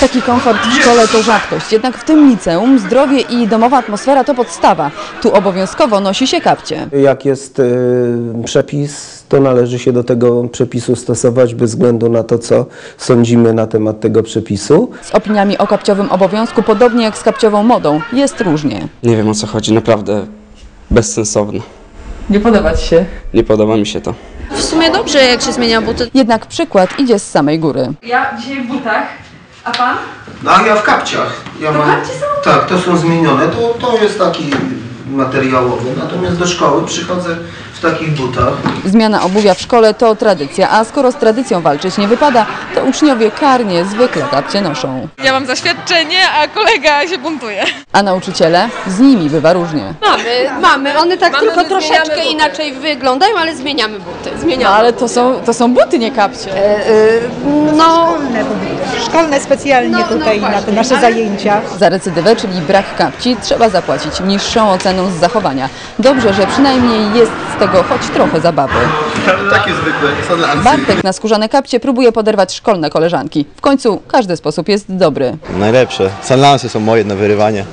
Taki komfort w szkole to rzadkość, jednak w tym liceum zdrowie i domowa atmosfera to podstawa. Tu obowiązkowo nosi się kapcie. Jak jest y, przepis, to należy się do tego przepisu stosować bez względu na to, co sądzimy na temat tego przepisu. Z opiniami o kapciowym obowiązku, podobnie jak z kapciową modą, jest różnie. Nie wiem o co chodzi, naprawdę bezsensowne. Nie podoba Ci się? Nie podoba mi się to. W sumie dobrze, jak się zmienia buty. Jednak przykład idzie z samej góry. Ja dzisiaj w butach, a pan? No a ja w kapciach. Ja mam, kapcie są? Tak, to są zmienione. To, to jest taki materiałowy. Natomiast do szkoły przychodzę w takich butach. Zmiana obuwia w szkole to tradycja, a skoro z tradycją walczyć nie wypada, to uczniowie karnie zwykle kapcie noszą. Ja mam zaświadczenie, a kolega się buntuje. A nauczyciele? Z nimi bywa różnie. Mamy, mamy. One tak tylko troszeczkę inaczej wyglądają, ale zmieniamy buty. Zmieniamy. ale to są, to są buty, nie kapcie. No, szkolne specjalnie No, no tutaj na te nasze ale- zajęcia. Za recydywę, czyli brak kapci, trzeba zapłacić niższą oceną z zachowania. Dobrze, że przynajmniej jest z tego choć trochę zabawy. Takie zwykłe. Bartek na skórzane kapcie próbuje poderwać szkolne koleżanki. W końcu każdy sposób jest dobry. Najlepsze. Sunlansy są moje na wyrywanie.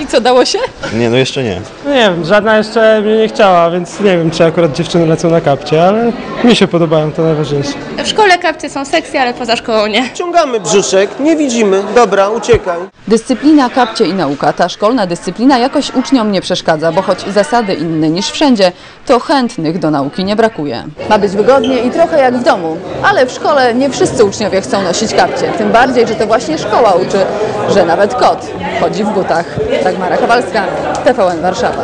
I co, dało się? Nie, no jeszcze nie. No nie wiem, żadna jeszcze mnie nie chciała, więc nie wiem, czy akurat dziewczyny lecą na kapcie, ale mi się podobają, to najważniejsze. w szkole kapcie są seksy, ale poza szkołą nie. Ciągamy brzuszek, nie widzimy. Dobra, uciekaj. Dyscyplina, kapcie i nauka. Ta szkolna dyscyplina jakoś uczniom nie przeszkadza, bo choć zasady inne niż wszędzie, to chętnych do nauki nie brakuje. Ma być wygodnie i trochę jak w domu, ale w szkole nie wszyscy uczniowie chcą nosić kapcie. Tym bardziej, że to właśnie szkoła uczy, że nawet kot chodzi w butach. Dagmara Kowalska, TVN Warszawa.